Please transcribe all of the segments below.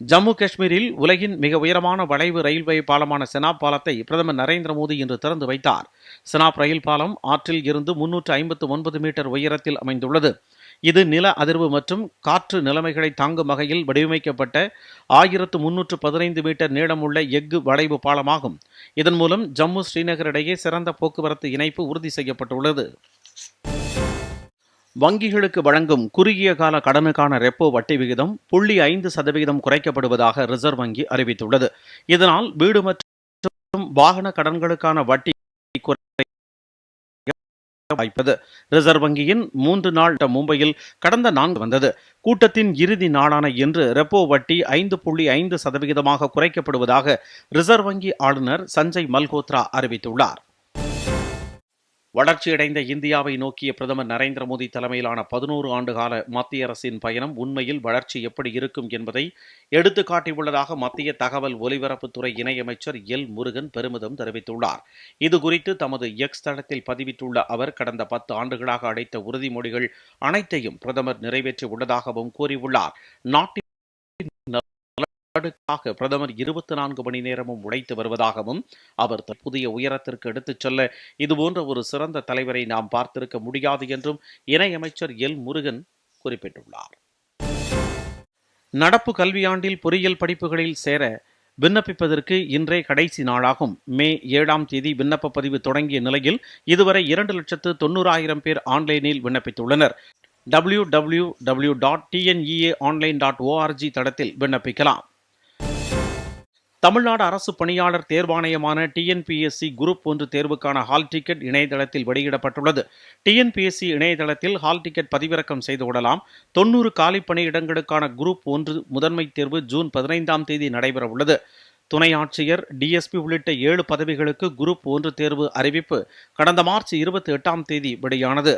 ஜம்மு காஷ்மீரில் உலகின் மிக உயரமான வளைவு ரயில்வே பாலமான செனாப் பாலத்தை பிரதமர் நரேந்திர மோடி இன்று திறந்து வைத்தார். செனாப் ரயில் பாலம் ஆற்றில் இருந்து முன்னூற்று ஐம்பத்து ஒன்பது மீட்டர் உயரத்தில் அமைந்துள்ளது. இது நில அதிர்வு மற்றும் காற்று நிலைமைகளை தாங்கும் வகையில் வடிவமைக்கப்பட்ட ஆயிரத்து முன்னூற்று பதினைந்து மீட்டர் நீளமுள்ள எஃகு வளைவு பாலமாகும். இதன் மூலம் ஜம்மு ஸ்ரீநகர் இடையே சிறந்த போக்குவரத்து இணைப்பு உறுதி செய்யப்பட்டுள்ளது. வங்கிகளுக்கு வழங்கும் குறுகிய கால கடனுக்கான ரெப்போ வட்டி விகிதம் புள்ளி ஐந்து சதவிகிதம் குறைக்கப்படுவதாக ரிசர்வ் வங்கி அறிவித்துள்ளது. இதனால் வீடு மற்றும் வாகன கடன்களுக்கான வட்டி குறை வாய்ப்பது. ரிசர்வ் வங்கியின் மூன்று நாள் மும்பையில் கடந்த நான்கு வந்தது. கூட்டத்தின் இறுதி நாளான இன்று ரெப்போ வட்டி ஐந்து புள்ளி ஐந்து சதவிகிதமாக குறைக்கப்படுவதாக ரிசர்வ் வங்கி ஆளுநர் சஞ்சய் மல்கோத்ரா அறிவித்துள்ளார். வளர்ச்சியடைந்த இந்தியாவை நோக்கிய பிரதமர் நரேந்திர மோடி தலைமையிலான பதினோரு ஆண்டுகால மத்திய அரசின் பயணம் உண்மையில் வளர்ச்சி எப்படி இருக்கும் என்பதை எடுத்துக்காட்டியுள்ளதாக மத்திய தகவல் ஒலிபரப்புத்துறை இணையமைச்சர் எல் முருகன் பெருமிதம் தெரிவித்துள்ளார். இதுகுறித்து தமது எக்ஸ் தளத்தில் பதிவிட்டுள்ள அவர் கடந்த பத்து ஆண்டுகளாக அடைத்த உறுதிமொழிகள் அனைத்தையும் பிரதமர் நிறைவேற்றி உள்ளதாகவும் கூறியுள்ளார். நாட்டின் நாடுக்காக பிரதமர் இருபத்தி நான்கு மணி நேரமும் உழைத்து வருவதாகவும் அவர் தற்போதைய புதிய உயரத்திற்கு எடுத்துச் செல்ல இதுபோன்ற ஒரு சிறந்த தலைவரை நாம் பார்த்திருக்க முடியாது என்றும் இணையமைச்சர் எல் முருகன் குறிப்பிட்டுள்ளார். நடப்பு கல்வியாண்டில் பொறியியல் படிப்புகளில் சேர விண்ணப்பிப்பதற்கு இன்றே கடைசி நாளாகும். மே ஏழாம் தேதி விண்ணப்ப பதிவு தொடங்கிய நிலையில் இதுவரை இரண்டு லட்சத்து தொண்ணூறாயிரம் பேர் ஆன்லைனில் விண்ணப்பித்துள்ளனர். W W W dot TNEA online dot ORG தடத்தில் விண்ணப்பிக்கலாம். தமிழ்நாடு அரசு பணியாளர் தேர்வாணையமான டிஎன்பிஎஸ்சி குரூப் ஒன்று தேர்வுக்கான ஹால் டிக்கெட் இணையதளத்தில் வெளியிடப்பட்டுள்ளது. டிஎன்பிஎஸ்சி இணையதளத்தில் ஹால் டிக்கெட் பதிவிறக்கம் செய்து விடலாம் தொன்னூறு காலி பணியிடங்களுக்கான குரூப் ஒன்று முதன்மை தேர்வு ஜூன் பதினைந்தாம் தேதி நடைபெற உள்ளது துணை ஆட்சியர் டிஎஸ்பி உள்ளிட்ட ஏழு பதவிகளுக்கு குரூப் ஒன்று தேர்வு அறிவிப்பு கடந்த மார்ச் இருபத்தி எட்டாம் தேதி வெளியானது.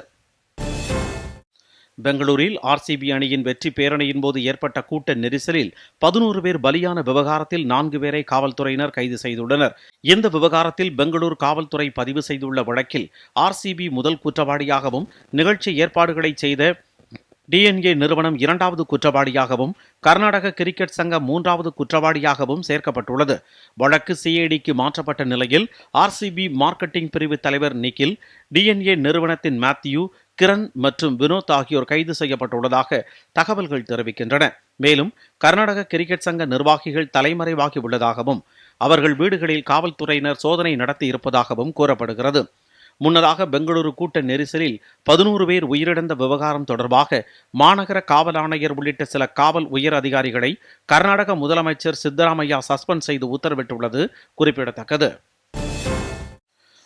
பெங்களூரில் ஆர்சிபி அணியின் வெற்றி பேரணியின் போது ஏற்பட்ட கூட்ட நெரிசலில் பதினோரு பேர் பலியான விவகாரத்தில் நான்கு பேரை காவல்துறையினர் கைது செய்துள்ளனர். இந்த விவகாரத்தில் பெங்களூர் காவல்துறை பதிவு செய்துள்ள வழக்கில் ஆர்சிபி முதல் குற்றவாளியாகவும் நிகழ்ச்சி ஏற்பாடுகளை செய்த டிஎன்ஏ நிறுவனம் இரண்டாவது குற்றவாளியாகவும் கர்நாடக கிரிக்கெட் சங்கம் மூன்றாவது குற்றவாளியாகவும் சேர்க்கப்பட்டுள்ளது. வழக்கு சிஐடிக்கு மாற்றப்பட்ட நிலையில் ஆர்சிபி மார்க்கெட்டிங் பிரிவு தலைவர் நிக்கில் டிஎன்ஏ நிறுவனத்தின் மேத்யூ கிரண் மற்றும் வினோத் ஆகியோர் கைது செய்யப்பட்டுள்ளதாக தகவல்கள் தெரிவிக்கின்றன. மேலும் கர்நாடக கிரிக்கெட் சங்க நிர்வாகிகள் தலைமறைவாகி உள்ளதாகவும் அவர்கள் வீடுகளில் காவல்துறையினர் சோதனை நடத்தி இருப்பதாகவும் கூறப்படுகிறது. முன்னதாக பெங்களூரு கூட்ட நெரிசலில் பதினோரு பேர் உயிரிழந்த விவகாரம் தொடர்பாக மாநகர காவல் ஆணையர் உள்ளிட்ட சில காவல் உயர் அதிகாரிகளை கர்நாடக முதலமைச்சர் சித்தராமையா சஸ்பெண்ட் செய்து உத்தரவிட்டுள்ளது குறிப்பிடத்தக்கது.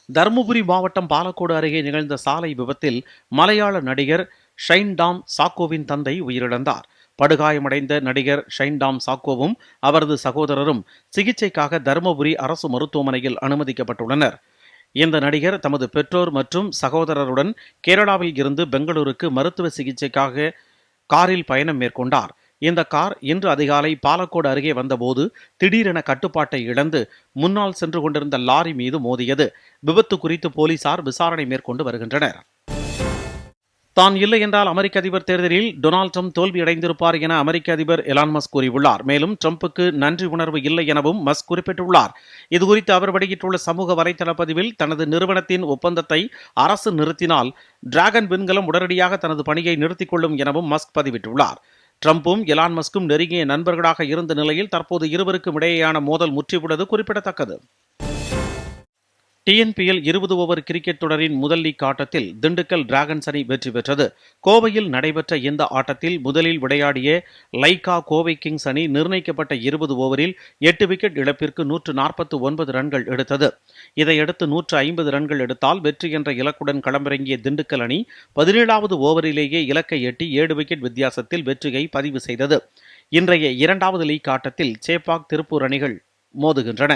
தருமபுரி மாவட்டம் பாலக்கோடு அருகே நிகழ்ந்த சாலை விபத்தில் மலையாள நடிகர் ஷைன்டாம் சாக்கோவின் தந்தை உயிரிழந்தார். படுகாயமடைந்த நடிகர் ஷைன் டாம் சாக்கோவும் அவரது சகோதரரும் சிகிச்சைக்காக தருமபுரி அரசு மருத்துவமனையில் அனுமதிக்கப்பட்டுள்ளனர். இந்த நடிகர் தமது பெற்றோர் மற்றும் சகோதரருடன் கேரளாவில் இருந்து பெங்களூருக்கு மருத்துவ சிகிச்சைக்காக காரில் பயணம் மேற்கொண்டார். இந்த கார் இன்று அதிகாலை பாலக்கோடு அருகே வந்தபோது திடீரென கட்டுப்பாட்டை இழந்து முன்னால் சென்று கொண்டிருந்த லாரி மீது மோதியது. விபத்து குறித்து போலீசார் விசாரணை மேற்கொண்டு வருகின்றனர். தான் இல்லை என்றால் அமெரிக்க அதிபர் தேர்தலில் டொனால்ட் ட்ரம்ப் தோல்வியடைந்திருப்பார் என அமெரிக்க அதிபர் எலான் மஸ்க் கூறியுள்ளார். மேலும் ட்ரம்புக்கு நன்றி உணர்வு இல்லை எனவும் மஸ்க் குறிப்பிட்டுள்ளார். இதுகுறித்து அவர் வெளியிட்டுள்ள சமூக வலைதள பதிவில் தனது நிறுவனத்தின் ஒப்பந்தத்தை அரசு நிறுத்தினால் டிராகன் விண்கலம் உடனடியாக தனது பணியை நிறுத்திக் கொள்ளும் எனவும் மஸ்க் பதிவிட்டுள்ளார். ட்ரம்பும் எலான் மஸ்கும் நெருங்கிய நண்பர்களாக இருந்த நிலையில் தற்போது இருவருக்கும் இடையேயான மோதல் முற்றியுள்ளது குறிப்பிடத்தக்கது. டிஎன்பிஎல் இருபது ஓவர் கிரிக்கெட் தொடரின் முதல் லீக் ஆட்டத்தில் திண்டுக்கல் டிராகன்ஸ் அணி வெற்றி பெற்றது. கோவையில் நடைபெற்ற இந்த ஆட்டத்தில் முதலில் விளையாடிய லைகா கோவை கிங்ஸ் அணி நிர்ணயிக்கப்பட்ட இருபது ஓவரில் எட்டு விக்கெட் இழப்பிற்கு நூற்று நாற்பத்து ஒன்பது ரன்கள் எடுத்தது. இதையடுத்து நூற்று ஐம்பது ரன்கள் எடுத்தால் வெற்றி என்ற இலக்குடன் களமிறங்கிய திண்டுக்கல் அணி பதினேழாவது ஓவரிலேயே இலக்கை எட்டி ஏழு விக்கெட் வித்தியாசத்தில் வெற்றியை பதிவு செய்தது. இன்றைய இரண்டாவது லீக் ஆட்டத்தில் சேப்பாக் திருப்பூர் அணிகள் மோதுகின்றன.